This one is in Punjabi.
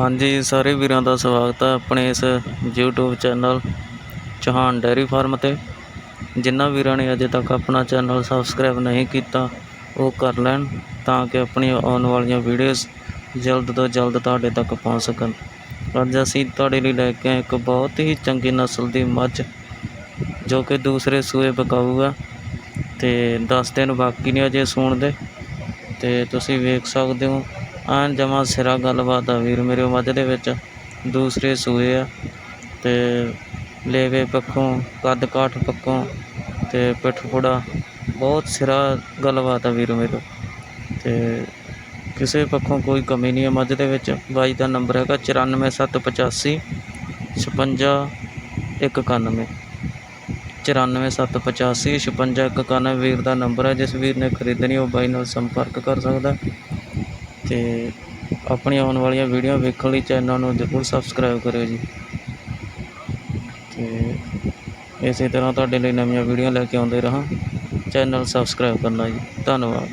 ਹਾਂਜੀ, ਸਾਰੇ ਵੀਰਾਂ ਦਾ ਸਵਾਗਤ ਹੈ ਆਪਣੇ ਇਸ YouTube channel Chauhan dairy farm 'ਤੇ। ਜਿਨ੍ਹਾਂ ਵੀਰਾਂ ਨੇ ਅਜੇ ਤੱਕ ਆਪਣਾ ਚੈਨਲ ਸਬਸਕ੍ਰਾਈਬ ਨਹੀਂ ਕੀਤਾ, ਉਹ ਕਰ ਲੈਣ ਤਾਂ ਕਿ ਆਪਣੀਆਂ ਆਉਣ ਵਾਲੀਆਂ ਵੀਡੀਓਜ਼ ਜਲਦ ਤੋਂ ਜਲਦ ਤੁਹਾਡੇ ਤੱਕ ਪਹੁੰਚ ਸਕਣ। ਅੱਜ ਅਸੀਂ ਤੁਹਾਡੇ ਲਈ ਲੈ ਕੇ ਆਏ ਇੱਕ ਬਹੁਤ ਹੀ ਚੰਗੀ ਨਸਲ ਦੀ ਮੱਝ, ਜੋ ਕਿ ਦੂਸਰੇ ਸੂਏ ਬਕਾਊ ਆ। ਤੇ 10 ਦਿਨ ਬਾਕੀ ਨੇ ਅਜੇ ਸੂਣ ਦੇ, ਤੇ ਤੁਸੀਂ ਵੇਖ ਸਕਦੇ ਹੋ ਐਨ ਜਮਾ ਸਿਰਾ ਗੱਲਬਾਤ ਆ ਵੀਰ ਮੇਰੇ ਮੱਝ ਦੇ ਵਿੱਚ। ਦੂਸਰੇ ਸੂਏ ਆ ਤੇ ਲੇਵੇ ਪੱਖੋਂ, ਕੱਦ ਕਾਠ ਪੱਖੋਂ ਤੇ ਪਿੱਠ ਪੁੜਾ। ਬਹੁਤ ਸਿਰਾ ਗੱਲਬਾਤ ਆ ਵੀਰ ਮੇਰੇ। ਤੇ ਕਿਸੇ ਪੱਖੋਂ ਕੋਈ ਕਮੀ ਨਹੀਂ ਹੈ ਮੱਝ ਦੇ ਵਿੱਚ। ਬਾਈ ਦਾ ਨੰਬਰ ਹੈਗਾ 94785 56 191 94785 56 191 ਵੀਰ ਦਾ ਨੰਬਰ ਹੈ ਜਿਸ ਵੀਰ ਨੇ ਖਰੀਦਣੀ ਉਹ ਬਾਈ ਨਾਲ ਸੰਪਰਕ ਕਰ ਸਕਦਾ। ਤੇ ਆਪਣੀਆਂ ਆਉਣ ਵਾਲੀਆਂ ਵੀਡੀਓ ਵੇਖਣ ਲਈ ਚੈਨਲ ਨੂੰ ਜ਼ਰੂਰ ਸਬਸਕ੍ਰਾਈਬ ਕਰਿਓ ਜੀ। ਅਤੇ ਇਸੇ ਤਰ੍ਹਾਂ ਤੁਹਾਡੇ ਲਈ ਨਵੀਆਂ ਵੀਡੀਓ ਲੈ ਕੇ ਆਉਂਦੇ ਰਹਾਂ। ਚੈਨਲ ਸਬਸਕ੍ਰਾਈਬ ਕਰਨਾ ਜੀ। ਧੰਨਵਾਦ।